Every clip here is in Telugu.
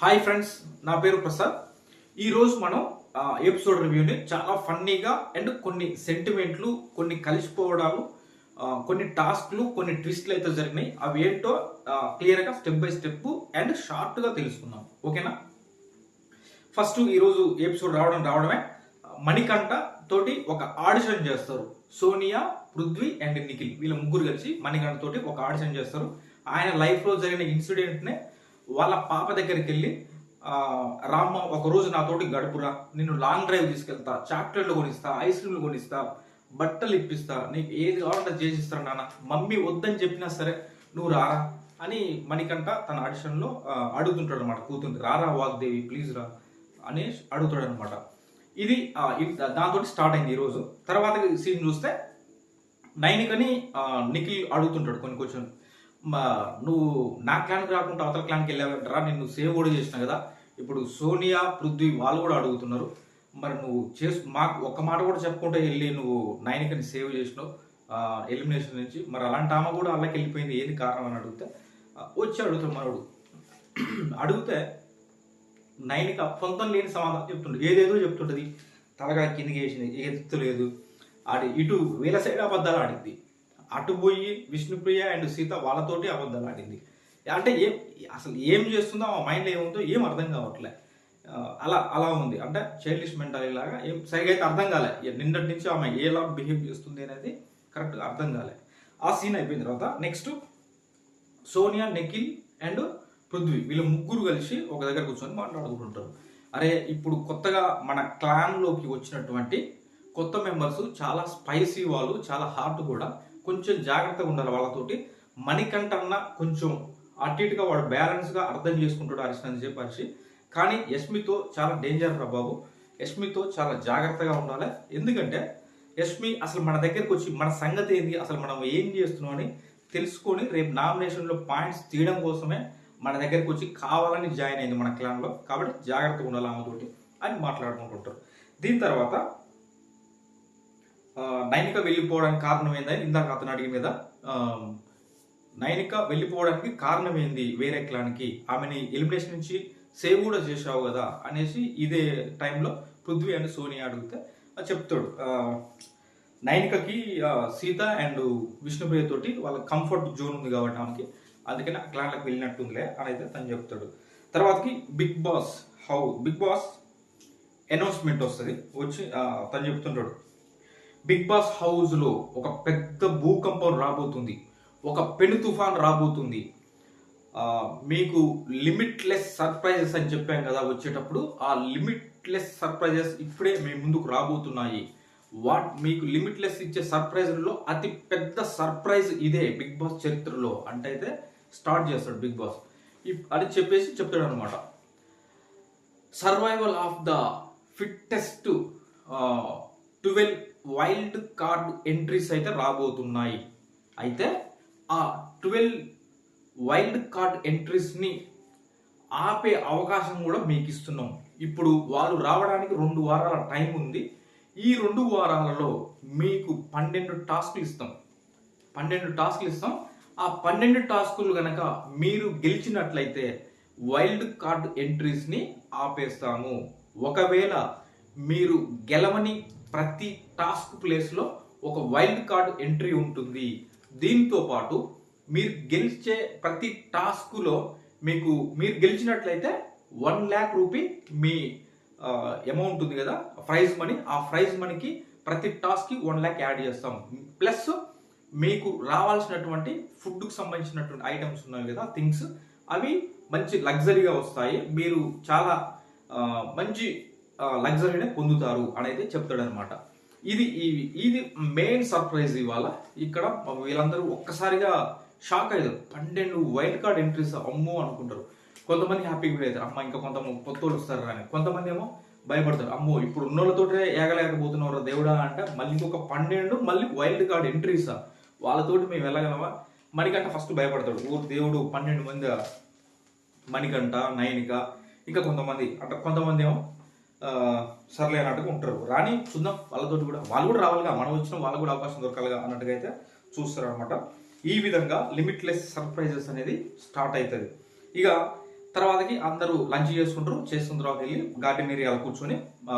హాయ్ ఫ్రెండ్స్ నా పేరు ప్రసాద్. ఈరోజు మనం ఎపిసోడ్ రివ్యూని చాలా ఫన్నీగా అండ్ కొన్ని సెంటిమెంట్లు కొన్ని కలిసిపోవడాలు కొన్ని టాస్క్లు కొన్ని ట్విస్ట్లు అయితే జరిగినాయి. అవి ఏంటో క్లియర్గా స్టెప్ బై స్టెప్ అండ్ షార్ట్గా తెలుసుకుందాం. ఓకేనా? ఫస్ట్ ఈరోజు ఎపిసోడ్ రావడం రావడమే. మణికంఠ తోటి ఒక ఆడిషన్ చేస్తారు. సోనియా పృథ్వీ అండ్ నిఖిల్. వీళ్ళ ముగ్గురు కలిసి మణికంఠ తోటి ఒక ఆడిషన్ చేస్తారు. ఆయన లైఫ్లో జరిగిన ఇన్సిడెంట్నే వాళ్ళ పాప దగ్గరికి వెళ్ళి రామ్మ ఒక రోజు నాతోటి గడుపురా నిన్ను లాంగ్ డ్రైవ్ తీసుకెళ్తా చాక్లెట్లు కొనిస్తా ఐస్ క్రీమ్లు కొనిస్తా బట్టలు ఇప్పిస్తా నీకు ఏది కావాలంటే అది చేసిస్తాను నాన్న? మమ్మీ వద్దని చెప్పినా సరే నువ్వు రారా అని మణికంఠ తన ఆడిషన్లో అడుగుతుంటాడు అనమాట కూతుంటే రారా వాగ్దేవి ప్లీజ్ రా అని అడుగుతాడు అనమాట ఇది దాంతో స్టార్ట్ అయింది ఈరోజు తర్వాత సీన్ చూస్తే నైనికని నిఖిల్ అడుగుతుంటాడు కొన్ని కొంచెం మా నువ్వు నా క్లాన్కి రాకుండా అవతల క్లాన్కి వెళ్ళావంటరా? నిన్ను సేవ్ కూడా చేసిన కదా? ఇప్పుడు సోనియా పృథ్వీ వాళ్ళు కూడా అడుగుతున్నారు. మరి నువ్వు చేసు మాకు ఒక్క మాట కూడా చెప్పుకుంటే వెళ్ళి నువ్వు నైనికని సేవ్ చేసినావు. ఎలిమినేషన్ నుంచి. మరి అలాంటి ఆమె కూడా అలాగే వెళ్ళిపోయింది. ఏది కారణం అని అడిగితే వచ్చి అడుగుతాడు మనోడు అడిగితే నైనిక సొంతం లేని సమాధానం చెప్తుండే. ఏదేదో చెప్తుంటుంది. తలగా కిందికి వేసింది. ఎత్తులేదు. ఆడి ఇటు వీళ్ళ సైడ్ అబద్ధాలు ఆడింది అటు పోయి విష్ణుప్రియ అండ్ సీత వాళ్ళతోటి అబద్ధాలు ఆడింది. అంటే ఏం అసలు ఏం చేస్తుందో ఆ మైండ్లో ఏముందో ఏం అర్థం కావట్లే. అలా అలా ఉంది. అంటే చైల్డిష్ మెంటాలిటీ లాగా ఏం సరిగా అయితే అర్థం కాలే. నిన్నటి నుంచి ఆమె ఎలా బిహేవ్ చేస్తుంది అనేది కరెక్ట్గా అర్థం కాలే. ఆ సీన్ అయిపోయిన తర్వాత నెక్స్ట్ సోనియా నిఖిల్ అండ్ పృథ్వీ వీళ్ళ ముగ్గురు కలిసి ఒక దగ్గర కూర్చొని మాట్లాడుకుంటుంటారు. అరే ఇప్పుడు కొత్తగా మన క్లాన్లోకి వచ్చినటువంటి కొత్త మెంబర్స్ చాలా స్పైసీ వాళ్ళు చాలా హార్ట్ కూడా కొంచెం జాగ్రత్తగా ఉండాలి వాళ్ళతోటి. మణికంఠ అన్న కొంచెం అటు ఇటుగా వాడు బ్యాలెన్స్గా అర్థం చేసుకుంటాడు హరీష్ అని చెప్పి కానీ యష్మితో చాలా డేంజర్ రా బాబు. యష్మితో చాలా జాగ్రత్తగా ఉండాలి. ఎందుకంటే యష్మి అసలు మన దగ్గరికి వచ్చి మన సంగతి ఏంది అసలు మనం ఏం చేస్తున్నాం అని తెలుసుకొని రేపు నామినేషన్లో పాయింట్స్ తీయడం కోసమే మన దగ్గరికి వచ్చి కావాలని జాయిన్ అయింది మన క్లాన్లో కాబట్టి జాగ్రత్తగా ఉండాలి ఆమెతోటి అని మాట్లాడుకుంటుంటారు. దీని తర్వాత నైనిక వెళ్ళిపోవడానికి కారణం ఏందని ఇందాక అతను అడిగిన మీద నైనిక వెళ్ళిపోవడానికి కారణం ఏంది వేరే క్లాన్కి? ఆమెని ఎలిమినేషన్ నుంచి సేవ్ కూడా చేసావు కదా అనేసి ఇదే టైంలో పృథ్వీ అండ్ సోనియా అడిగితే చెప్తాడు. నైనికకి సీత అండ్ విష్ణుప్రియ తోటి వాళ్ళ కంఫర్ట్ జోన్ ఉంది కాబట్టి ఆమెకి. అందుకని ఆ క్లాన్లకు వెళ్ళినట్టుందిలే అని అయితే తను చెప్తాడు. తర్వాతకి Bigg Boss how? Bigg Boss announcement వస్తుంది. వచ్చి తను చెప్తుంటాడు. బిగ్ బాస్ హౌస్లో ఒక పెద్ద భూకంపం రాబోతుంది. ఒక పెను తుఫాన్ రాబోతుంది. మీకు లిమిట్లెస్ సర్ప్రైజెస్ అని చెప్పాం కదా వచ్చేటప్పుడు ఆ లిమిట్లెస్ సర్ప్రైజెస్ ఇప్పుడే మీ ముందుకు రాబోతున్నాయి. వాట్ మీకు లిమిట్లెస్ ఇచ్చే సర్ప్రైజ్లో అతి పెద్ద సర్ప్రైజ్ ఇదే బిగ్ బాస్ చరిత్రలో. అంటే అయితే స్టార్ట్ చేస్తాడు బిగ్ బాస్. ఇప్- అని చెప్పేసి చెప్తాడు అనమాట survival of the fittest twelve wild card entries అయితే రాబోతున్నాయి. అయితే ఆ ట్వెల్వ్ వైల్డ్ కార్డ్ ఎంట్రీస్ని ఆపే అవకాశం కూడా మీకు ఇస్తున్నాం ఇప్పుడు వాళ్ళు రావడానికి రెండు వారాల టైం ఉంది. ఈ రెండు వారాలలో మీకు పన్నెండు టాస్క్లు ఇస్తాం. పన్నెండు టాస్క్లు ఇస్తాం. ఆ పన్నెండు టాస్కులు గనక మీరు గెలిచినట్లయితే వైల్డ్ కార్డ్ ఎంట్రీస్ని ఆపేస్తాము. ఒకవేళ మీరు గెలవని ప్రతి టాస్క్ ప్లేస్లో ఒక వైల్డ్ కార్డ్ ఎంట్రీ ఉంటుంది. దీంతో పాటు మీరు గెలిచే ప్రతి టాస్క్లో మీకు మీరు గెలిచినట్లయితే వన్ ల్యాక్ రూపీ మీ అమౌంట్ ఉంది కదా ప్రైజ్ మనీ. ఆ ప్రైజ్ మనీకి ప్రతి టాస్క్కి వన్ ల్యాక్ యాడ్ చేస్తాం. ప్లస్ మీకు రావాల్సినటువంటి ఫుడ్కి సంబంధించినటువంటి ఐటమ్స్ ఉన్నాయి కదా థింగ్స్ అవి మంచి లగ్జరీగా వస్తాయి. మీరు చాలా మంచి లగ్జరీనే పొందుతారు అనేది చెప్తాడనమాట ఇది ఇది మెయిన్ సర్ప్రైజ్ ఇవాళ. ఇక్కడ వీళ్ళందరూ ఒక్కసారిగా షాక్ అయ్యారు పన్నెండు వైల్డ్ కార్డ్ ఎంట్రీస్ అమ్మో అనుకుంటారు. కొంతమంది హ్యాపీగా ఫీల్ అవుతారు. అమ్మ ఇంకా కొంత కొత్తోళ్ళు వస్తారు అని కొంతమంది ఏమో భయపడతారు. అమ్మో ఇప్పుడు ఉన్నోళ్ళతోటే ఏగలేకపోతున్నారు దేవుడా అంటే మళ్ళీ ఇంకొక పన్నెండు మళ్ళీ వైల్డ్ కార్డ్ ఎంట్రీసా వాళ్ళతోటి మేము వెళ్ళగలమా? మణికంట ఫస్ట్ భయపడతాడు. ఊరు దేవుడు పన్నెండు మంది మణికంట నయనిక ఇంకా కొంతమంది. అంటే కొంతమంది ఏమో సర్లే అన్నట్టుగా ఉంటారు. రాని చూద్దాం. వాళ్ళతోటి కూడా వాళ్ళు కూడా రావాలిగా. మనం వచ్చిన వాళ్ళకు కూడా అవకాశం దొరకాలిగా అన్నట్టుగా అయితే చూస్తారు అనమాట ఈ విధంగా లిమిట్లెస్ సర్ప్రైజెస్ అనేది స్టార్ట్ అవుతుంది ఇక తర్వాతకి అందరూ లంచ్ చేసుకుంటారు. చేస్తున్న తర్వాత వెళ్ళి గార్డెన్ ఏరియాలో కూర్చొని ఆ,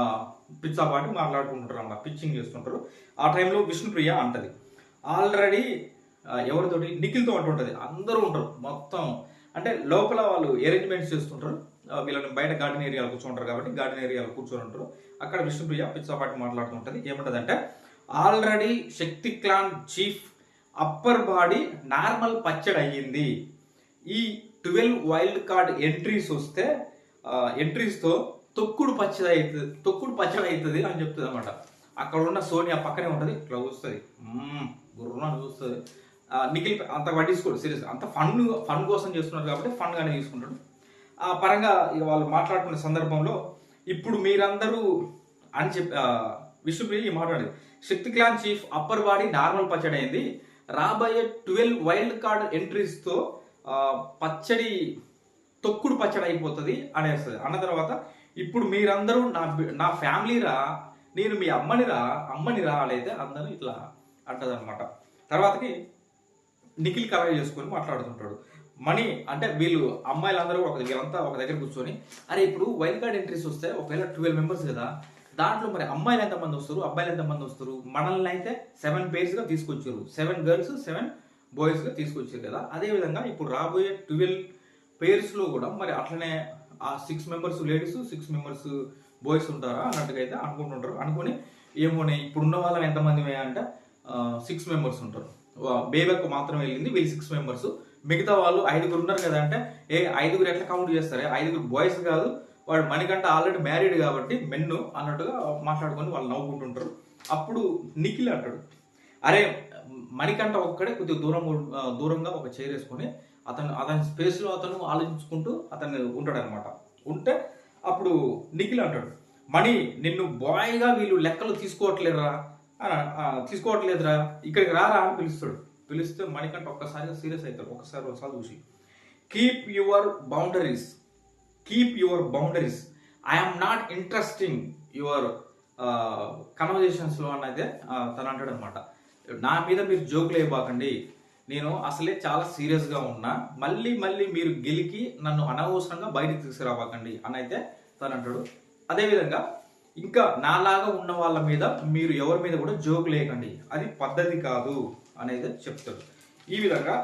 పిచ్చా పాటి మాట్లాడుకుంటారు అన్నమాట పిచ్చింగ్ చేస్తుంటారు. ఆ టైంలో విష్ణుప్రియ అంటది. ఆల్రెడీ ఎవరితోటి? నిఖిల్తో అంటుంటుంది. అందరూ ఉంటారు. మొత్తం అంటే లోపల వాళ్ళు అరేంజ్మెంట్స్ చేస్తుంటారు. వీళ్ళని బయట గార్డెన్ ఏరియాలో కూర్చుంటారు కాబట్టి గార్డెన్ ఏరియాలో కూర్చొని ఉంటారు. అక్కడ విష్ణుప్రియ పిచ్చపాటి మాట్లాడుతుంటుంది. ఏమంటుంది ఏమంటదంటే already Shakti clan chief upper body normal పచ్చడి అయ్యింది. ఈ ట్వెల్వ్ వైల్డ్ కార్డ్ ఎంట్రీస్ వస్తే ఎంట్రీస్తో తొక్కుడు పచ్చడి అవుతుంది తొక్కుడు పచ్చడి అవుతుంది అని చెప్తుంది అనమాట అక్కడ ఉన్న సోనియా పక్కనే ఉంటుంది ఇట్లా చూస్తుంది. గుర్రం చూస్తుంది. నిఖిల్ అంత పట్టించుకోడు సీరియస్ అంత ఫన్ ఫన్ కోసం చేస్తున్నారు కాబట్టి ఫన్గానే తీసుకుంటాడు. పరంగా ఇక వాళ్ళు మాట్లాడుకునే సందర్భంలో ఇప్పుడు మీరందరూ అని చెప్పి విష్ణుప్రియ మాట్లాడేది Shakti clan chief upper body normal పచ్చడి అయింది. రాబోయే ట్వెల్వ్ వైల్డ్ కార్డ్ ఎంట్రీస్తో పచ్చడి తొక్కుడు పచ్చడి అయిపోతుంది అనేస్తుంది. అన్న తర్వాత ఇప్పుడు మీరందరూ నా నా ఫ్యామిలీరా నేను మీ అమ్మనిరా అమ్మనిరా అయితే అందరూ ఇట్లా అంటదనమాట తర్వాతకి నిఖిల్ కలర్ చేసుకొని మాట్లాడుతుంటాడు. మనీ అంటే వీళ్ళు అమ్మాయిలందరూ ఒక వీళ్ళంతా ఒక దగ్గర కూర్చొని అరే ఇప్పుడు వైల్డ్ కార్డ్ ఎంట్రీస్ వస్తే ఒకవేళ ట్వెల్వ్ మెంబర్స్ కదా దాంట్లో మరి అమ్మాయిలు ఎంతమంది వస్తారు అబ్బాయిలు ఎంతమంది వస్తారు? మనల్ని అయితే సెవెన్ పేర్స్గా తీసుకొచ్చారు. సెవెన్ గర్ల్స్ సెవెన్ బాయ్స్గా తీసుకొచ్చారు కదా. అదే విధంగా ఇప్పుడు రాబోయే ట్వెల్వ్ పేర్స్లో కూడా మరి అట్లనే ఆ six members ladies six members boys ఉంటారా అన్నట్టుగా అయితే అనుకుంటుంటారు. అనుకుని ఏమోనే ఇప్పుడున్న వాళ్ళం ఎంతమంది అంటే సిక్స్ మెంబర్స్ ఉంటారు. బేబక్ మాత్రం వెళ్ళింది వీళ్ళు సిక్స్ మెంబర్స్ మిగతా వాళ్ళు ఐదుగురు ఉన్నారు కదా అంటే ఏ ఐదుగురు ఎట్లా కౌంట్ చేస్తారే? ఐదుగురు బాయ్స్ కాదు వాడు మణికంట ఆల్రెడీ మ్యారీడ్ కాబట్టి మెన్ను అన్నట్టుగా మాట్లాడుకొని వాళ్ళు నవ్వుకుంటుంటారు. అప్పుడు నిఖిల్ అంటాడు అరే మణికంట ఒక్కడే కొద్దిగా దూరం దూరంగా ఒక చైర్ వేసుకొని అతను అతని స్పేస్లో అతను ఆలోచించుకుంటూ అతను ఉంటాడనమాట. ఉంటే అప్పుడు నిఖిల్ అంటాడు మణి నిన్ను బాయ్గా వీళ్ళు లెక్కలు తీసుకోవట్లేదురా. తీసుకోవట్లేదురా ఇక్కడికి రారా అని పిలుస్తాడు. పిలిస్తే మణికంట ఒక్కసారిగా సీరియస్ అవుతాడు ఒక్కసారి ఒకసారి చూసి. Keep your boundaries keep your boundaries I'm not interesting your కన్వర్జేషన్స్లో అన్నదే ఆ, తను అంటాడు అనమాట నా మీద మీరు జోకులు వేయబాకండి. నేను అసలే చాలా సీరియస్గా ఉన్నా. మళ్ళీ మళ్ళీ మీరు గెలికి నన్ను అనవసరంగా బయటికి తీసుకురాబాకండి అని అయితే తను అంటాడు. అదేవిధంగా ఇంకా నాలాగా ఉన్న వాళ్ళ మీద మీరు ఎవరి మీద కూడా జోకులు వేయకండి. అది పద్ధతి కాదు. అనేది చెప్తాడు. ఈ విధంగా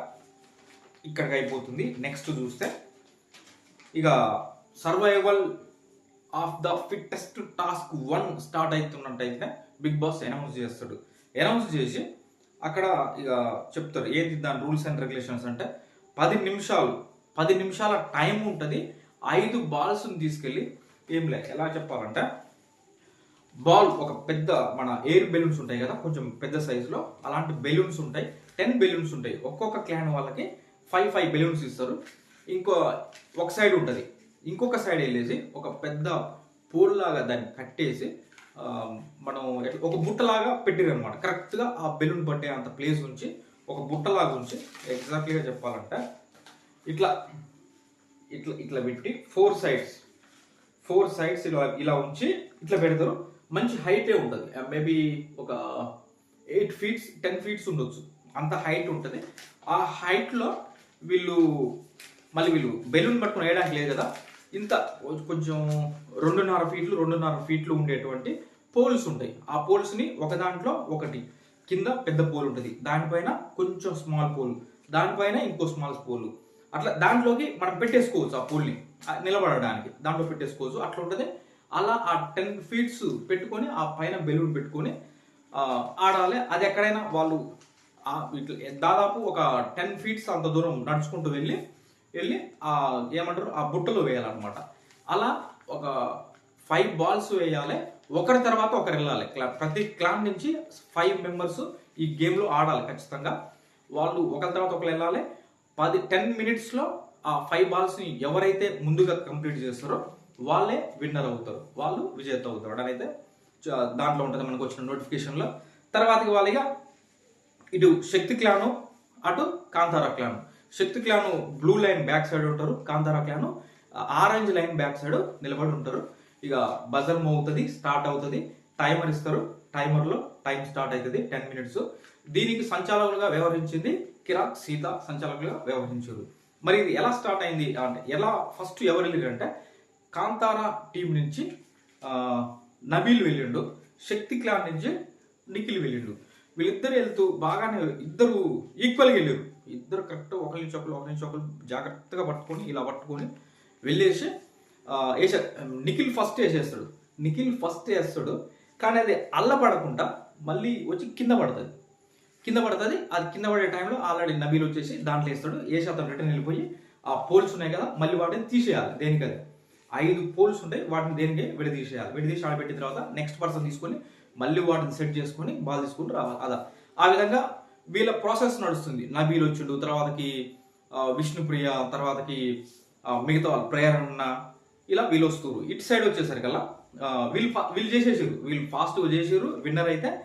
ఇక్కడికి అయిపోతుంది. నెక్స్ట్ చూస్తే ఇక survival of the fittest task one start అవుతున్నట్టయితే Bigg Boss announce చేస్తాడు. అనౌన్స్ చేసి అక్కడ ఇక చెప్తారు ఏంటి దాని రూల్స్ అండ్ రెగ్యులేషన్స్ అంటే పది నిమిషాలు పది నిమిషాల టైం ఉంటుంది. ఐదు బాల్స్ని తీసుకెళ్ళి ఏం లే ఎలా చెప్పాలంటే బాల్ ఒక పెద్ద మన ఎయిర్ బెలూన్స్ ఉంటాయి కదా కొంచెం పెద్ద సైజులో అలాంటి బెలూన్స్ ఉంటాయి. టెన్ బెలూన్స్ ఉంటాయి. ఒక్కొక్క క్లాన్ వాళ్ళకి ఫైవ్ ఫైవ్ బెలూన్స్ ఇస్తారు. ఇంకో ఒక సైడ్ ఉంటుంది. ఇంకొక సైడ్ వెళ్ళేసి ఒక పెద్ద పోల్ లాగా దాన్ని కట్టేసి మనం ఒక బుట్టలాగా పెట్టిరనమాట కరెక్ట్గా ఆ బెలూన్ పట్టే అంత ప్లేస్ ఉంచి ఒక బుట్టలాగా ఉంచి ఎగ్జాక్ట్లీగా చెప్పాలంటే. ఇట్లా ఇట్లా ఇట్లా పెట్టి ఫోర్ సైడ్స్ ఫోర్ సైడ్స్ ఇలా ఇలా ఉంచి ఇట్లా పెడతారు. మంచి హైటే ఉంటుంది. మేబీ ఒక ఎయిట్ ఫీట్స్ టెన్ ఫీట్స్ ఉండొచ్చు. అంత హైట్ ఉంటుంది. ఆ హైట్లో వీళ్ళు మళ్ళీ వీళ్ళు బెలూన్ పట్టుకుని వేయడానికి లేదు కదా. ఇంత కొంచెం రెండున్నర ఫీట్లు రెండున్నర ఫీట్లు ఉండేటువంటి పోల్స్ ఉంటాయి. ఆ పోల్స్ని ఒక దాంట్లో ఒకటి కింద పెద్ద పోల్ ఉంటుంది. దానిపైన కొంచెం స్మాల్ పోల్ దానిపైన ఇంకో స్మాల్ పోల్ అట్లా దాంట్లోకి మనం పెట్టేసుకోవచ్చు ఆ పోల్ని నిలబడడానికి. దాంట్లో పెట్టేసుకోవచ్చు. అట్లా ఉంటుంది. అలా ఆ టెన్ ఫీట్స్ పెట్టుకొని ఆ పైన బెలూన్ పెట్టుకొని ఆడాలి. అది ఎక్కడైనా వాళ్ళు ఇట్లా దాదాపు ఒక టెన్ ఫీట్స్ అంత దూరం నడుచుకుంటూ వెళ్ళి వెళ్ళి ఆ ఏమంటారు ఆ బుట్టలో వేయాలన్నమాట. అలా ఒక ఫైవ్ బాల్స్ వేయాలి. ఒకరి తర్వాత ఒకరు వెళ్ళాలి. క్లా ప్రతి క్లాన్ నుంచి ఫైవ్ మెంబర్స్ ఈ గేమ్లో ఆడాలి ఖచ్చితంగా. వాళ్ళు ఒకరి తర్వాత ఒకరు వెళ్ళాలి. పది టెన్ మినిట్స్లో ఆ ఫైవ్ బాల్స్ని ఎవరైతే ముందుగా కంప్లీట్ చేస్తారో వాళ్ళే విన్నర్ అవుతారు. వాళ్ళు విజేత అవుతారు. అని దాంట్లో ఉంటుంది మనకు వచ్చిన నోటిఫికేషన్లో తర్వాతకి వాళ్ళిగా ఇటు శక్తి క్లాను అటు Kantara clan. Shakti clan blue line back side ఉంటారు Kantara clan orange line back side నిలబడి ఉంటారు. ఇక బజర్ అవుతుంది స్టార్ట్ అవుతుంది టైమర్ ఇస్తారు. టైమర్లో టైం స్టార్ట్ అవుతుంది టెన్ మినిట్స్ దీనికి సంచాలకులుగా వ్యవహరించింది కిరాక్ సీత సంచాలకులుగా వ్యవహరించారు. మరి ఇది ఎలా స్టార్ట్ అయింది అంటే ఎలా ఫస్ట్ ఎవరు వెళ్ళారంటే కాంతారా టీం నుంచి నబీల్ వెళ్ళిండు శక్తి క్లాన్ నుంచి నిఖిల్ వెళ్ళిండు. వీళ్ళిద్దరు వెళ్తూ బాగానే ఇద్దరు ఈక్వల్గా వెళ్ళారు. ఇద్దరు కరెక్ట్ ఒకరి నుంచి ఒకరు ఒకరి నుంచి ఒకరు జాగ్రత్తగా పట్టుకొని ఇలా పట్టుకొని వెళ్ళేసి ఆ, నిఖిల్ ఫస్ట్ వేసేస్తాడు. నిఖిల్ ఫస్ట్ వేస్తాడు. కానీ అది అల్లపడకుండా మళ్ళీ వచ్చి కింద పడుతుంది. కింద పడుతుంది. అది కింద పడే టైంలో ఆల్రెడీ నబీలు వచ్చేసి దాంట్లో వేస్తాడు. ఏ శాతం రిటర్న్ వెళ్ళిపోయి ఆ పోల్స్ ఉన్నాయి కదా మళ్ళీ వాటిని తీసేయాలి దేనికది. ఐదు పోల్స్ ఉంటాయి వాటిని దేనికి? విడదీసేయాలి. విడదీసి ఆడబెట్టిన తర్వాత నెక్స్ట్ పర్సన్ తీసుకొని మళ్ళీ వాటిని సెట్ చేసుకొని బాల్ తీసుకొని రావాలి. అలా. ఆ విధంగా వీళ్ళ ప్రాసెస్ నడుస్తుంది. నబీల్ వచ్చుడు తర్వాతకి విష్ణుప్రియ తర్వాతకి మిగతా వాళ్ళు ప్రేరణ ఇలా వీళ్ళు వస్తారు ఇటు సైడ్ వచ్చేసరికల్లా అలా వీళ్ళు ఫా- వీళ్ళు చేసేసారు వీళ్ళు ఫాస్ట్గా చేసారు విన్నర్ అయితే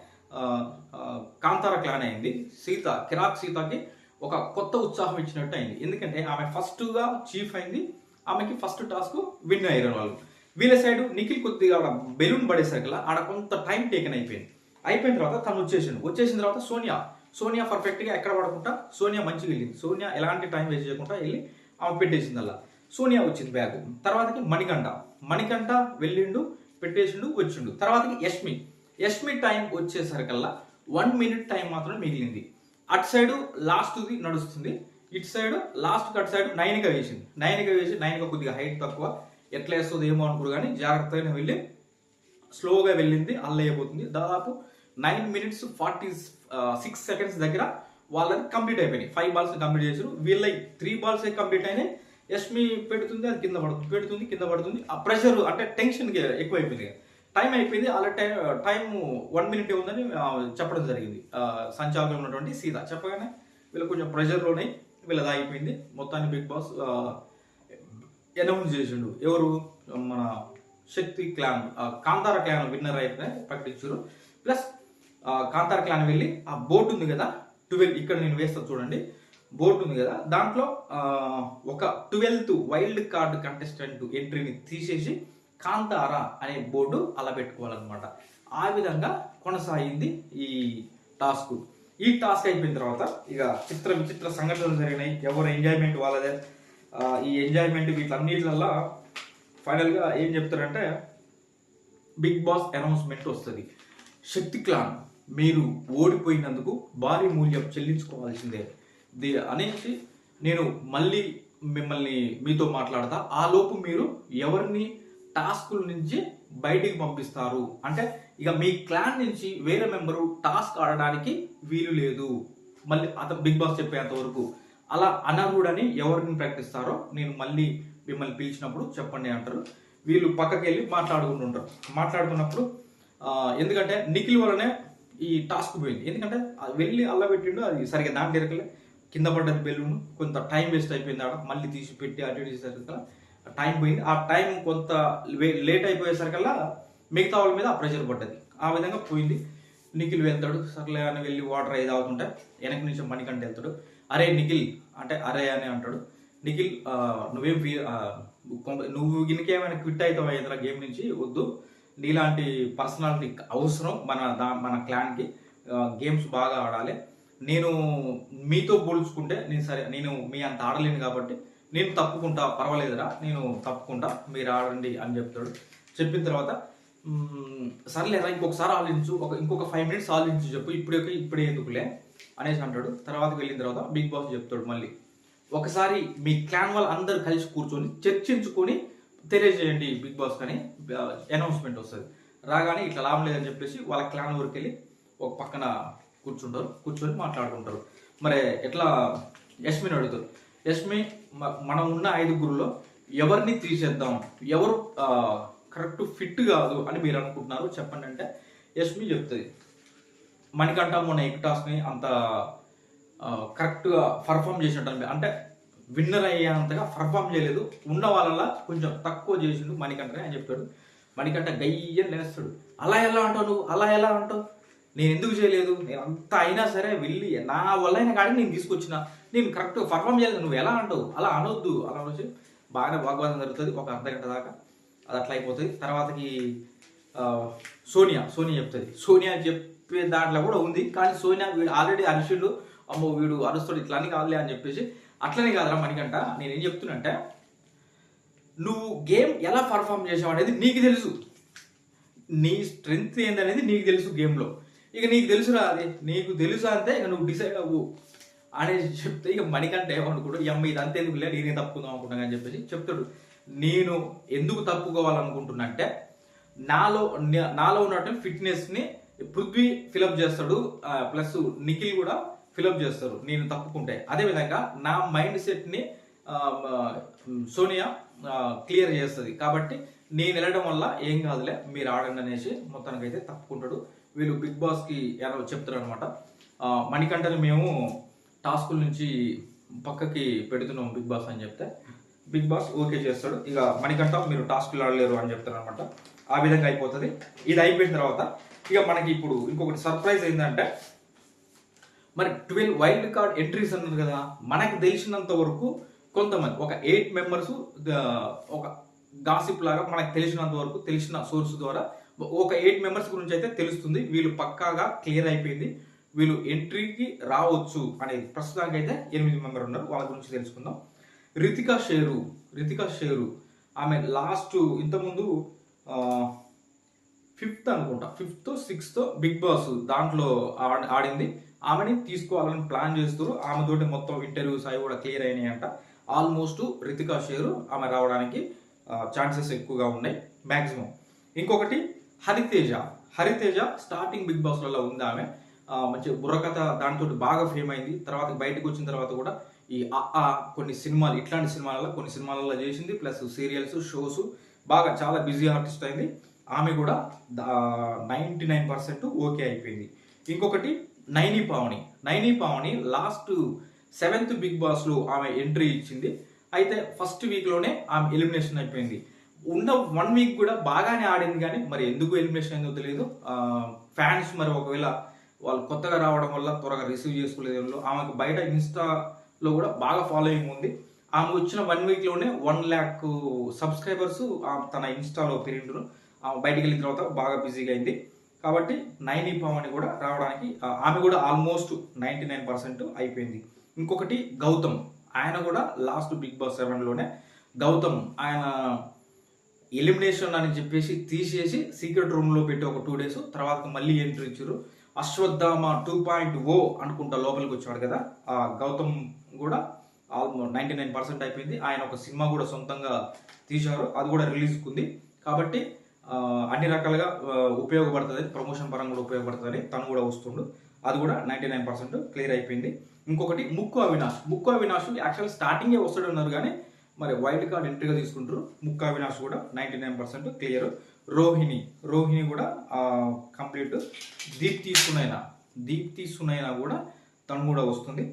కాంతార క్లాన్ అయింది. సీత కిరాక్ సీతకి ఒక కొత్త ఉత్సాహం ఇచ్చినట్టు అయింది. ఎందుకంటే ఆమె ఫస్ట్గా చీఫ్ అయింది. ఆమెకి ఫస్ట్ టాస్క్ విన్ అయ్యారు వాళ్ళు. వీళ్ళ సైడ్ నిఖిల్ కొద్దిగా ఆడ బెలూన్ పడేసరికి ఆడ కొంత టైం టేకన్ అయిపోయింది. అయిపోయిన తర్వాత తను వచ్చేసిండు. వచ్చేసిన తర్వాత సోనియా. సోనియా పర్ఫెక్ట్గా ఎక్కడ పడకుండా సోనియా మంచిగా వెళ్ళింది. సోనియా ఎలాంటి టైం వేస్ట్ చేయకుండా వెళ్ళి ఆమె పెట్టేసింది అలా సోనియా వచ్చింది బ్యాగ్ తర్వాతకి మణికంఠ. మణికంఠ వెళ్ళిండు పెట్టేసిండు వచ్చిండు. తర్వాతకి యష్మి. యష్మి టైం వచ్చేసరికల్లా వన్ మినిట్ టైం మాత్రమే మిగిలింది. అటు సైడు లాస్ట్ది నడుస్తుంది. ఇటు సైడ్ లాస్ట్ అటు సైడ్ నైన్గా వేసింది. నైన్గా వేసి నైన్గా కొద్దిగా హైట్ తక్కువ. ఎట్లా వేస్తుంది ఏమో అనుకోరు కానీ జాగ్రత్తగా వెళ్ళి స్లోగా వెళ్ళింది అల్లయ్యబోతుంది దాదాపు nine minutes forty six seconds దగ్గర వాళ్ళది కంప్లీట్ అయిపోయినాయి. ఫైవ్ బాల్స్ కంప్లీట్ చేశారు. వీళ్ళ త్రీ బాల్స్ కంప్లీట్ అయినాయి. యష్మి పెడుతుంది అది కింద పడుతుంది పెడుతుంది కింద పడుతుంది. ఆ ప్రెషర్ అంటే టెన్షన్ ఎక్కువ అయిపోయింది టైం అయిపోయింది. అలా టైం టైం వన్ మినిట్ ఉందని చెప్పడం జరిగింది. ఆ, సంచాలకులు ఉన్నటువంటి సీత. చెప్పగానే వీళ్ళు కొంచెం ప్రెషర్లోనే వీళ్ళది అయిపోయింది మొత్తాన్ని బిగ్ బాస్ అనౌన్స్ చేసిండు. ఎవరు? మన Shakti clan Kantara clan winner అయితే ప్రకటించారు ప్లస్ కాంతార క్లాన్ వెళ్ళి ఆ బోట్ ఉంది కదా ట్వెల్వ్ ఇక్కడ నేను వేస్తా చూడండి. బోర్డు ఉంది కదా దాంట్లో ఒక ట్వెల్త్ వైల్డ్ కార్డ్ కంటెస్టెంట్ ఎంట్రీని తీసేసి కాంతార అనే బోర్డు అలా పెట్టుకోవాలన్నమాట. ఆ విధంగా కొనసాగింది ఈ టాస్క్. ఈ టాస్క్ అయిపోయిన తర్వాత ఇక చిత్ర విచిత్ర సంఘటనలు జరిగినాయి. ఎవరు ఎంజాయ్మెంట్ వాళ్ళదే. ఈ ఎంజాయ్మెంట్ వీటన్నిటిలల్లా ఫైనల్గా ఏం చెప్తారంటే బిగ్ బాస్ అనౌన్స్మెంట్ వస్తుంది. శక్తి క్లాన్ మీరు ఓడిపోయినందుకు భారీ మూల్యం చెల్లించుకోవాల్సిందే. ది అనేసి నేను మళ్ళీ మిమ్మల్ని మీతో మాట్లాడతా. ఆ లోపు మీరు ఎవరిని టాస్కుల నుంచి బయటికి పంపిస్తారు? అంటే ఇక మీ క్లాన్ నుంచి వేరే మెంబరు టాస్క్ ఆడడానికి వీలు లేదు. మళ్ళీ అతను బిగ్ బాస్ చెప్పేంత వరకు. అలా అనర్హుడని ఎవరిని ప్రకటిస్తారో నేను మళ్ళీ మిమ్మల్ని పిలిచినప్పుడు చెప్పండి అంటారు. వీళ్ళు పక్కకి వెళ్ళి మాట్లాడుకుంటుంటారు మాట్లాడుకున్నప్పుడు ఎందుకంటే నిఖిల్ వల్లనే ఈ టాస్క్ పోయింది. ఎందుకంటే అది వెళ్ళి అల్లబెట్టిండు అది సరిగ్గా దాని తిరగలే కింద పడ్డది బెలూన్ కొంత టైం వేస్ట్ అయిపోయింది ఆడ. మళ్ళీ తీసి పెట్టి అటు ఇటు చేసేసరికల్లా టైం పోయింది. ఆ టైం కొంత లేట్ అయిపోయేసరికల్లా మిగతా వాళ్ళ మీద ఆ ప్రెషర్ పడ్డది. ఆ విధంగా పోయింది. నిఖిల్ వెళ్తాడు. సర్లే అని వెళ్ళి వాటర్ ఏది అవుతుంటే వెనక నుంచి మణికంట వెళ్తాడు. అరే నిఖిల్ అంటే అరే అని అంటాడు. నిఖిల్ నువ్వేం ఫీ నువ్వు ఇంకేమైనా క్విట్ అవుతావు ఏదైనా గేమ్ నుంచి? వద్దు. నీలాంటి పర్సనాలిటీ అవసరం మన దా మన క్లాన్కి గేమ్స్ బాగా ఆడాలి. నేను మీతో పోల్చుకుంటే నేను సరే నేను మీ అంత ఆడలేను కాబట్టి నేను తప్పుకుంటా పర్వాలేదురా నేను తప్పుకుంటా మీరు ఆడండి అని చెప్తాడు. చెప్పిన తర్వాత సర్లేరా ఇంకొకసారి ఆలోచించు. ఒక ఇంకొక ఫైవ్ మినిట్స్ ఆలోచించు చెప్పు. ఇప్పుడే ఇప్పుడే ఎందుకులే? అనేసి అంటాడు. తర్వాత వెళ్ళిన తర్వాత బిగ్ బాస్ చెప్తాడు మళ్ళీ. ఒకసారి మీ క్లాన్ వాళ్ళు అందరు కలిసి కూర్చొని చర్చించుకొని తెలియజేయండి బిగ్ బాస్ కానీ అనౌన్స్మెంట్ వస్తుంది. రాగానే ఇట్లా లాభం లేదని చెప్పేసి వాళ్ళ క్లాన్ వరకు వెళ్ళి ఒక పక్కన కూర్చుంటారు. కూర్చొని మాట్లాడుకుంటారు. మరి ఎట్లా? యస్మిని అడుగుతారు. యస్మి మనం ఉన్న ఐదుగురులో ఎవరిని తీసేద్దాం? ఎవరు కరెక్ట్ ఫిట్ కాదు అని మీరు అనుకుంటున్నారు చెప్పండి అంటే యష్మి చెప్తుంది. మణికంఠ మొన్న ఎగ్ టాస్క్ని అంత కరెక్ట్గా పర్ఫామ్ చేసినట్టు అంటే విన్నర్ అయ్యేంతగా పర్ఫామ్ చేయలేదు. ఉన్న వాళ్ళ కొంచెం తక్కువ చేసిండు మణికంఠ అని చెప్తాడు. మణికంఠ గయ్యని లేస్తాడు. అలా ఎలా అంటావు నువ్వు? అలా ఎలా అంటావు? నేను ఎందుకు చేయలేదు? నేను అంత అయినా సరే వెళ్ళి నా వల్ల అయిన కాడికి నేను తీసుకొచ్చిన. నేను కరెక్ట్ పర్ఫామ్ చేయలేదు. నువ్వు ఎలా అంటావు? అలా అనొద్దు. అలా వచ్చి బాగానే వాగ్వాదం జరుగుతుంది ఒక అర్ధ గంట దాకా. అది అట్లా అయిపోతుంది. తర్వాతకి సోనియా సోనియా చెప్తుంది. సోనియా చెప్పే దాంట్లో కూడా ఉంది. కానీ సోనియా వీడు ఆల్రెడీ అరిషుడు అమ్మో వీడు అరుస్తాడు ఇట్లా అని కాదులే అని చెప్పేసి అట్లనే కాదురా మనకంట నేనేం చెప్తున్నంటే నువ్వు గేమ్ ఎలా పర్ఫామ్ చేసావు అనేది నీకు తెలుసు. నీ స్ట్రెంగ్త్ ఏందనేది నీకు తెలుసు గేమ్లో. ఇక నీకు తెలుసురా అది. నీకు తెలుసు అంటే ఇక నువ్వు డిసైడ్ అవ్వు. అనేది చెప్తే ఇక మణికంట ఏమనుకుంటాడు? ఈ అమ్మ ఇదంతా ఎందుకు లేదు నేనే తప్పుకుందాం అనుకుంటున్నాను అని చెప్పేసి చెప్తాడు. నేను ఎందుకు తప్పుకోవాలనుకుంటున్నానంటే నాలో నాలో ఉన్నటువంటి ఫిట్నెస్ని పృథ్వీ ఫిలప్ చేస్తాడు ప్లస్ నిఖిల్ కూడా ఫిలప్ చేస్తారు నేను తప్పుకుంటే. అదేవిధంగా నా మైండ్ సెట్ని సోనియా క్లియర్ చేస్తుంది. కాబట్టి నేను వెళ్ళడం వల్ల ఏం కాదులే మీరు ఆడండి అనేసి మొత్తానికి అయితే తప్పుకుంటాడు. వీళ్ళు బిగ్ బాస్కి ఎలా చెప్తారు అనమాట మణికంఠని మేము టాస్కుల నుంచి పక్కకి పెడుతున్నాం బిగ్ బాస్ అని చెప్తే. బిగ్ బాస్ ఓకే చేస్తాడు. ఇక మణికంఠ మీరు టాస్క్లు ఆడలేరు అని చెప్తారు అనమాట ఆ విధంగా అయిపోతుంది. ఇది అయిపోయిన తర్వాత ఇక మనకి ఇప్పుడు ఇంకొకటి సర్ప్రైజ్ ఏంటంటే మరి ట్వెల్వ్ వైల్డ్ కార్డ్ ఎంట్రీస్ అన్నారు కదా మనకు తెలిసినంత వరకు కొంతమంది ఒక ఎయిట్ మెంబర్స్ ఒక గాసిప్ లాగా మనకు తెలిసినంత వరకు తెలిసిన సోర్స్ ద్వారా ఒక ఎయిట్ మెంబర్స్ గురించి అయితే తెలుస్తుంది. వీళ్ళు పక్కాగా క్లియర్ అయిపోయింది. వీళ్ళు ఎంట్రీకి రావచ్చు అనేది ప్రస్తుతానికి అయితే ఎనిమిది మెంబర్ ఉన్నారు. వాళ్ళ గురించి తెలుసుకుందాం. రితికా షేరు రితికా షేరు ఆమె లాస్ట్ ఇంతకుముందు ఫిఫ్త్ అనుకుంటా. ఫిఫ్త్ సిక్స్త్ బిగ్ బాస్ దాంట్లో ఆడ- ఆడింది. ఆమెని తీసుకోవాలని ప్లాన్ చేస్తారు ఆమెతోటి మొత్తం ఇంటర్వ్యూస్ అవి కూడా క్లియర్ అయినాయి అంట ఆల్మోస్ట్ రితికా షేరు ఆమె రావడానికి ఛాన్సెస్ ఎక్కువగా ఉన్నాయి మ్యాక్సిమం ఇంకొకటి హరితేజ. హరితేజ స్టార్టింగ్ బిగ్ బాస్లలో ఉంది ఆమె. మంచి బుర్రకథ దాంతో బాగా ఫేమ్ అయింది. తర్వాత బయటకు వచ్చిన తర్వాత కూడా ఈ ఆ కొన్ని సినిమాలు ఇట్లాంటి సినిమాలలో కొన్ని సినిమాలలో చేసింది ప్లస్ సీరియల్స్ షోస్ బాగా చాలా బిజీ ఆర్టిస్ట్ అయింది. ఆమె కూడా నైంటీ నైన్ పర్సెంట్ ఓకే అయిపోయింది. ఇంకొకటి Nayani Pavani. Nayani Pavani last seventh Bigg బాస్లో ఆమె ఎంట్రీ ఇచ్చింది. అయితే ఫస్ట్ వీక్లోనే ఆమె ఎలిమినేషన్ అయిపోయింది. ఉన్న వన్ వీక్ కూడా బాగానే ఆడింది కానీ మరి ఎందుకు ఎలిమినేషన్ అయిందో తెలియదు ఫ్యాన్స్ మరి ఒకవేళ వాళ్ళు కొత్తగా రావడం వల్ల త్వరగా రిసీవ్ చేసుకోలేదు ఆమెకు బయట లో కూడా బాగా ఫాలోయింగ్ ఉంది. ఆమె వచ్చిన వన్ వీక్లోనే వన్ ల్యాక్ సబ్స్క్రైబర్స్ తన ఇన్స్టాలో పెరిగిండ్రు ఆమె బయటికి వెళ్ళిన తర్వాత బాగా బిజీగా అయింది. కాబట్టి నైని పావని కూడా రావడానికి ఆమె కూడా ఆల్మోస్ట్ నైంటీ నైన్ పర్సెంట్ అయిపోయింది. ఇంకొకటి గౌతమ్. ఆయన కూడా లాస్ట్ బిగ్ బాస్ సెవెన్లోనే గౌతమ్ ఆయన ఎలిమినేషన్ అని చెప్పేసి తీసేసి సీక్రెట్ రూమ్లో పెట్టి ఒక టూ డేస్ తర్వాత మళ్ళీ ఎంట్రీ ఇచ్చారు. అశ్వత్థామ టూ పాయింట్ ఓ అనుకుంటా లోపలికి వచ్చాడు కదా ఆ గౌతమ్ కూడా ఆల్మోస్ట్ నైంటీ నైన్ పర్సెంట్ అయిపోయింది. ఆయన ఒక సినిమా కూడా సొంతంగా తీశారు. అది కూడా రిలీజ్కి ఉంది కాబట్టి అన్ని రకాలుగా ఉపయోగపడుతుంది. ప్రమోషన్ పరంగా కూడా ఉపయోగపడుతుంది. తను కూడా వస్తుండు. అది కూడా నైంటీ నైన్ పర్సెంట్ క్లియర్ అయిపోయింది. ఇంకొకటి ముక్కు అవినాష్. ముక్కు అవినాష్ యాక్చువల్ స్టార్టింగే వస్తాడన్నారు కానీ మరి వైల్డ్ కార్డ్ ఎంట్రీగా తీసుకుంటారు ముక్కు అవినాష్ కూడా ninety nine percent clear. Rohini. Rohini కూడా కంప్లీట్. దీప్తి సునైనా దీప్తి సునైనా కూడా తను కూడా వస్తుంది.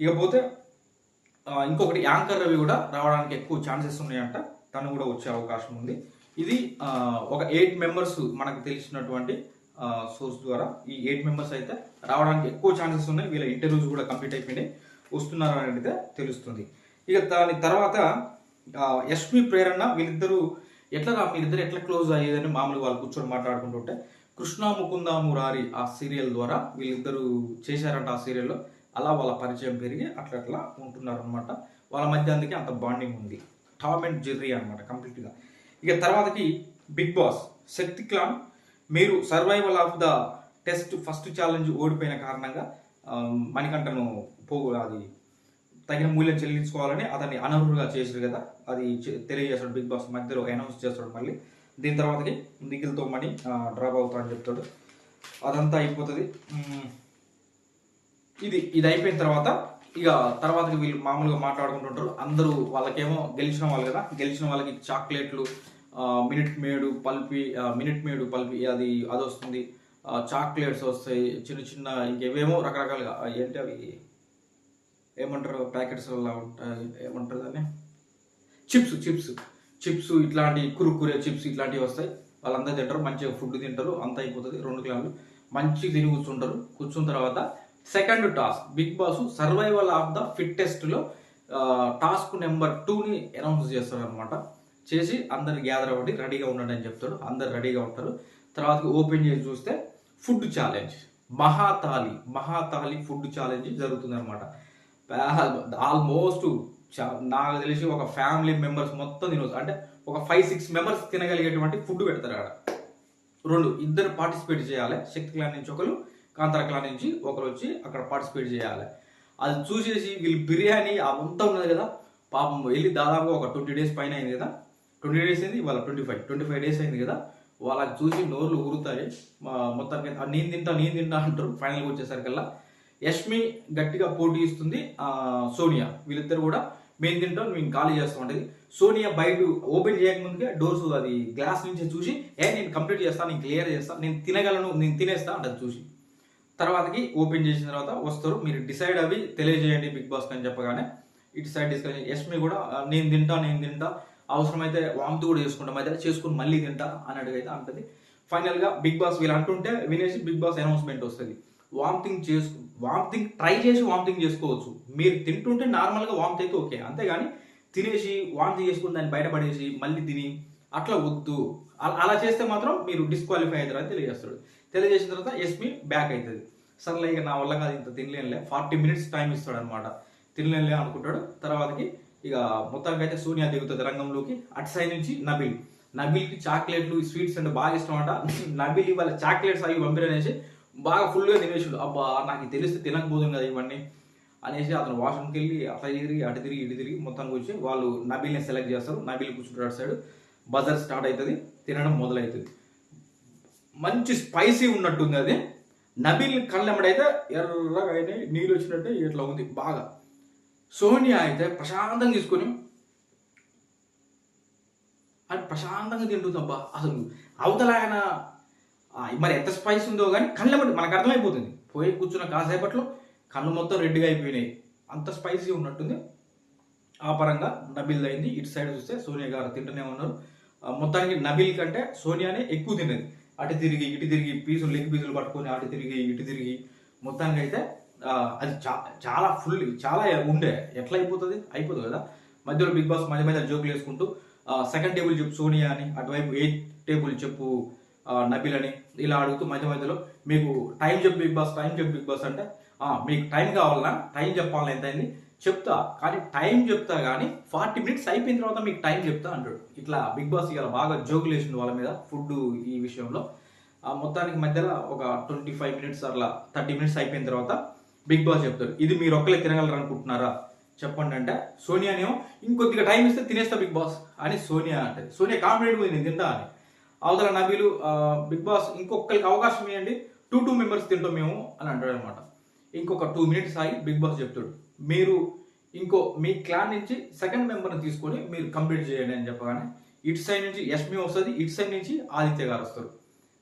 ఇకపోతే ఇంకొకటి యాంకర్ రవి కూడా రావడానికి ఎక్కువ ఛాన్సెస్ ఉన్నాయంట. తను కూడా వచ్చే అవకాశం ఉంది. ఇది ఒక ఎయిట్ మెంబర్స్ మనకు తెలిసినటువంటి సోర్స్ ద్వారా ఈ ఎయిట్ మెంబర్స్ అయితే రావడానికి ఎక్కువ ఛాన్సెస్ ఉన్నాయి. వీళ్ళ ఇంటర్వ్యూస్ కూడా కంప్లీట్ అయిపోయినాయి. వస్తున్నారు అనేది తెలుస్తుంది. ఇక దాని తర్వాత ఆ, యష్మి ప్రేరణ వీళ్ళిద్దరూ ఎట్లా రా మీరిద్దరు ఎట్లా క్లోజ్ అయ్యేదని మామూలుగా వాళ్ళు కూర్చొని మాట్లాడుకుంటుంటే కృష్ణ ముకుంద మురారి ఆ సీరియల్ ద్వారా వీళ్ళిద్దరూ చేశారంట ఆ సీరియల్లో. అలా వాళ్ళ పరిచయం పెరిగి అట్లా అట్లా ఉంటున్నారు అనమాట వాళ్ళ మధ్య అందుకే అంత బాండింగ్ ఉంది. టామ్ అండ్ జెర్రీ అనమాట కంప్లీట్గా. ఇక తర్వాతకి బిగ్ బాస్ శక్తి క్లాన్. మీరు survival of the test first challenge ఓడిపోయిన కారణంగా మణికంటను మణికంఠను పోగు అది తగిన మూల్యం చెల్లించుకోవాలని అతన్ని అనర్హులుగా చేశారు కదా. అది తెలియజేస్తాడు బిగ్ బాస్ మధ్యలో అనౌన్స్ చేస్తాడు మళ్ళీ. దీని తర్వాతకి నిఖిల్తో మణి డ్రాప్ అవుతా అని చెప్తాడు. అదంతా అయిపోతుంది. ఇది ఇది అయిపోయిన తర్వాత ఇక తర్వాత వీళ్ళు మామూలుగా మాట్లాడుకుంటుంటారు. అందరూ వాళ్ళకేమో గెలిచిన వాళ్ళు కదా గెలిచిన వాళ్ళకి చాక్లెట్లు Minute Maid Pulpy Minute Maid Pulpy అది అది వస్తుంది. చాక్లెట్స్ వస్తాయి చిన్న చిన్న ఇంకేవేమో రకరకాలుగా ఏంటి అవి? ఏమంటారు ప్యాకెట్స్ ఉంటాయి ఏమంటారు దాన్ని? Chips chips. చిప్స్ ఇట్లాంటి కురుకురే చిప్స్ ఇట్లాంటివి వస్తాయి. వాళ్ళందరూ తింటారు మంచిగా ఫుడ్ తింటారు అంత అయిపోతుంది రెండు కిలోలు మంచిగా తిని కూర్చుంటారు. కూర్చున్న తర్వాత second task. Bigg Boss survival of the ఫిట్టెస్ట్లో task number టూని అనౌన్స్ చేస్తాడు అనమాట చేసి అందరు గ్యాదర్ అవ్వండి రెడీగా ఉండండి అని చెప్తాడు. అందరు రెడీగా ఉంటారు. తర్వాత ఓపెన్ చేసి చూస్తే food challenge. Mahathali Mahathali food challenge జరుగుతుంది అనమాట ఆల్మోస్ట్ నాకు తెలిసి ఒక ఫ్యామిలీ మెంబర్స్ మొత్తం తినవచ్చు అంటే ఒక ఫైవ్ సిక్స్ మెంబర్స్ తినగలిగేటువంటి ఫుడ్ పెడతారు ఆడ. రెండు ఇద్దరు పార్టిసిపేట్ చేయాలి. శక్తి క్లాన్ నుంచి ఒకరు కాంతార నుంచి ఒకరు వచ్చి అక్కడ పార్టిసిపేట్ చేయాలి. అది చూసేసి వీళ్ళు బిర్యానీ అవంతా ఉన్నది కదా పాపం వెళ్ళి దాదాపు ఒక ట్వంటీ డేస్ పైన అయింది కదా. ట్వంటీ డేస్ అయింది వాళ్ళ twenty five. Twenty five days అయింది కదా. వాళ్ళకి చూసి నోర్లు ఊరుతాయి. మొత్తానికి నేను తింటా నేను తింటా అంటారు ఫైనల్గా వచ్చేసరికల్లా. యష్మి గట్టిగా పోటీ ఇస్తుంది సోనియా. వీళ్ళిద్దరు కూడా మేము తింటాం మేము ఖాళీ చేస్తాం అంటే సోనియా బయట ఓపెన్ చేయకముందుకే డోర్స్ అది గ్లాస్ నుంచి చూసి ఏ నేను కంప్లీట్ చేస్తాను నేను క్లియర్ చేస్తాను నేను తినగలను నేను తినేస్తా అంటది చూసి. తర్వాతకి ఓపెన్ చేసిన తర్వాత వస్తారు. మీరు డిసైడ్ అవి తెలియజేయండి బిగ్ బాస్ అని చెప్పగానే ఇటు సైడ్ డిస్కషన్ యష్మి కూడా నేను తింటా నేను తింటా. అవసరమైతే వాంతి కూడా చేసుకుంటాం అయితే చేసుకుని మళ్ళీ తింటా అన్నట్టుగా అయితే అంటది. ఫైనల్గా బిగ్ బాస్ వీళ్ళు అంటుంటే వినేసి బిగ్ బాస్ అనౌన్స్మెంట్ వస్తుంది. వామిటింగ్ చేసు వామిటింగ్ ట్రై చేసి వామిటింగ్ చేసుకోవచ్చు. మీరు తింటుంటే నార్మల్గా వామిట్ అయితే ఓకే. అంతేగాని తినేసి వామిటింగ్ చేసుకుని దాన్ని బయటపడేసి మళ్ళీ తిని అట్లా వద్దు. అలా- అలా చేస్తే మాత్రం మీరు డిస్క్వాలిఫై అవుతారు అని తెలియజేస్తాడు. తెలియజేసిన తర్వాత ఎస్మి బ్యాక్ అవుతుంది సర్లే ఇక నా వల్ల కాదు ఇంత తినలేనులే. ఫార్టీ మినిట్స్ టైం ఇస్తాడు అనమాట తినలేనులే అనుకుంటాడు. తర్వాతకి ఇక మొత్తానికి అయితే సోనియా దిగుతుంది రంగంలోకి. అటు సైడ్ నుంచి నబిల్. నబిల్కి చాక్లెట్లు స్వీట్స్ అంటే బాగా ఇష్టం అంట. నబిల్ ఇవాళ చాక్లెట్స్ అవి పంపిరనేసి బాగా ఫుల్గా తినేసాడు. అబ్బా నాకు తెలిస్తే తినకపోతుంది కదా ఇవన్నీ అనేసి అతను వాష్రూమ్కి వెళ్ళి అట్లా తిరిగి అటు తిరిగి ఇటు తిరిగి మొత్తానికి వచ్చి వాళ్ళు నబిల్ని సెలెక్ట్ చేస్తారు. నబిల్ కూర్చుంటాడు అటు సైడ్ బజర్ స్టార్ట్ అవుతుంది తినడం మొదలవుతుంది మంచి స్పైసీ ఉన్నట్టుంది అది. నబిల్ కళ్ళెమ్మడైతే ఎర్రగా అయినాయి నీళ్ళు వచ్చినట్టే ఇట్లా ఉంది బాగా. సోనియా అయితే ప్రశాంతంగా తీసుకొని అది ప్రశాంతంగా తింటుంది అబ్బా. అసలు అవతల ఆయన మరి ఎంత స్పైస్ ఉందో కానీ కళ్ళెమ్మడి మనకు అర్థమైపోతుంది. పోయి కూర్చున్న కాసేపట్లో కళ్ళు మొత్తం రెడ్డిగా అయిపోయినాయి. అంత స్పైసీ ఉన్నట్టుంది. ఆ పరంగా నబిల్ అయింది. ఇటు సైడ్ చూస్తే సోనియా గారు తింటూనే ఉన్నారు. ఆ, మొత్తానికి నబిల్ కంటే సోనియానే ఎక్కువ తిన్నది. అటు తిరిగి ఇటు తిరిగి పీసులు లెగ్ పీసులు పట్టుకొని అటు తిరిగి ఇటు తిరిగి. మొత్తానికి అయితే అది చా- చాలా ఫుల్ చాలా ఉండే. ఎట్లా అయిపోతుంది? అయిపోతుంది కదా. మధ్యలో బిగ్ బాస్ మధ్య మధ్య జోకులు వేసుకుంటూ సెకండ్ టేబుల్ చెప్పు సోనియా అని అటువైపు ఎయిత్ టేబుల్ చెప్పు నబిల్ అని ఇలా అడుగుతూ మధ్య మధ్యలో మీకు టైం చెప్పు బిగ్ బాస్ టైం చెప్పు బిగ్ బాస్ అంటే మీకు టైం కావాలన్నా టైం చెప్పాలని? ఎంత అయింది? చెప్తా. కానీ టైం చెప్తా కానీ ఫార్టీ మినిట్స్ అయిపోయిన తర్వాత మీకు టైం చెప్తా అంటాడు. ఇట్లా బిగ్ బాస్ ఇవాళ బాగా జోకులు వేసిండు వాళ్ళ మీద ఫుడ్ ఈ విషయంలో. మొత్తానికి మధ్యలో ఒక ట్వంటీ ఫైవ్ మినిట్స్ అట్లా థర్టీ మినిట్స్ అయిపోయిన తర్వాత బిగ్ బాస్ చెప్తాడు. ఇది మీరు ఒక్కలే తినగలరు అనుకుంటున్నారా? చెప్పండి అంటే సోనియానేమో ఇంకొద్దిగా టైం ఇస్తే తినేస్తా బిగ్ బాస్ అని సోనియా అంటే సోనియా కాన్ఫిడెంట్ పోయింది నేను తింటా అని. అవతల నబీలు బిగ్ బాస్ ఇంకొకరికి అవకాశం ఇవ్వండి టూ టూ మెంబర్స్ తింటాం మేము అని అంటాడు అనమాట ఇంకొక టూ మినిట్స్ ఆగి బిగ్ బాస్ చెప్తాడు. మీరు ఇంకో మీ క్లాన్ నుంచి సెకండ్ మెంబర్ని తీసుకొని మీరు కంప్లీట్ చేయండి అని చెప్పగానే ఇటు సైడ్ నుంచి యష్మి వస్తుంది ఇటు సైడ్ నుంచి ఆదిత్య గారు వస్తారు.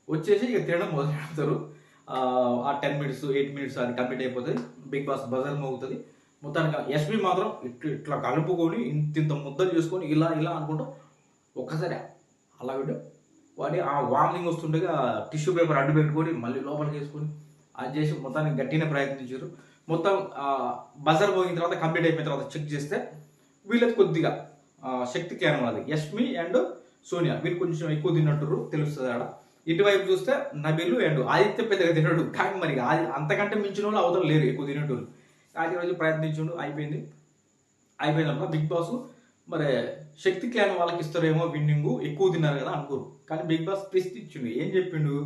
వచ్చేసి ఇక తినడం మొదలు పెడతారు ఆ, టెన్ మినిట్స్ ఎయిట్ మినిట్స్ అది కంప్లీట్ అయిపోతుంది. బిగ్ బాస్ బజర్ మోగుతుంది. మొత్తానికి యష్మి మాత్రం ఇట్లా ఇట్లా కలుపుకొని ఇంత ఇంత ముద్దలు చేసుకొని ఇలా ఇలా అనుకుంటూ ఒక్కసారి అలా విడు వాడి ఆ వామిటింగ్ వస్తుండగా టిష్యూ పేపర్ అడ్డు పెట్టుకొని మళ్ళీ లోపలికి వేసుకొని అది చేసి మొత్తానికి గట్టిన ప్రయత్నించారు. మొత్తం బజర్ పోయిన తర్వాత కంప్లీట్ అయిపోయిన తర్వాత చెక్ చేస్తే వీళ్ళకి కొద్దిగా శక్తి కేరం ఉన్నది. యష్మి అండ్ సోనియా. వీళ్ళు కొంచెం ఎక్కువ తిన్నట్టు తెలుస్తుంది ఆడ. ఇటువైపు చూస్తే నబీలు అండ్ ఆదిత్య పెద్దగా తినడు. కానీ మరి ఆది అంతకంటే మించిన వాళ్ళు అవతల లేరు ఎక్కువ తినేటోళ్ళు. కానీ రోజు ప్రయత్నించుడు అయిపోయింది. అయిపోయిందన్నమాట బిగ్ బాస్ మరి శక్తి క్లాన్ వాళ్ళకి ఇస్తారేమో విన్నింగ్ ఎక్కువ తిన్నారు కదా అనుకోరు. కానీ బిగ్ బాస్ ట్విస్ట్ ఇచ్చిండు. ఏం చెప్పిండు?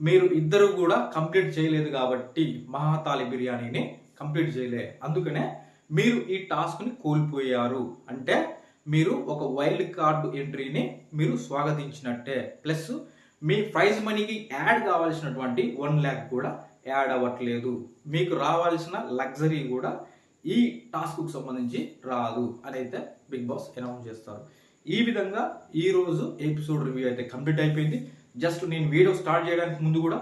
మీరు ఇద్దరు కూడా కంప్లీట్ చేయలేదు కాబట్టి మహాతాలి బిర్యానీని కంప్లీట్ చేయలే. అందుకనే మీరు ఈ టాస్క్ని కోల్పోయారు. అంటే మీరు ఒక వైల్డ్ కార్డు ఎంట్రీని మీరు స్వాగతించినట్టే. ప్లస్ మీ ప్రైజ్ మనీకి యాడ్ కావాల్సినటువంటి వన్ ల్యాక్ కూడా యాడ్ అవ్వట్లేదు. మీకు రావాల్సిన లగ్జరీ కూడా ఈ టాస్క్కు సంబంధించి రాదు అని అయితే బిగ్ బాస్ అనౌన్స్ చేస్తారు. ఈ విధంగా ఈ రోజు ఎపిసోడ్ రివ్యూ అయితే కంప్లీట్ అయిపోయింది. జస్ట్ నేను వీడియో స్టార్ట్ చేయడానికి ముందు కూడా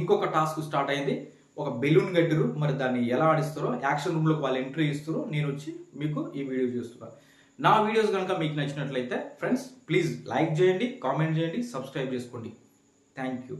ఇంకొక టాస్క్ స్టార్ట్ అయింది. ఒక బెలూన్ గడ్డరు మరి దాన్ని ఎలా ఆడిస్తారో యాక్షన్ రూమ్లోకి వాళ్ళు ఎంట్రీ ఇస్తారో నేను వచ్చి మీకు ఈ వీడియో చూస్తున్నాను నా వీడియోస్ కనుక మీకు నచ్చినట్లయితే ఫ్రెండ్స్ ప్లీజ్ లైక్ చేయండి కామెంట్ చేయండి సబ్స్క్రైబ్ చేసుకోండి. Thank you.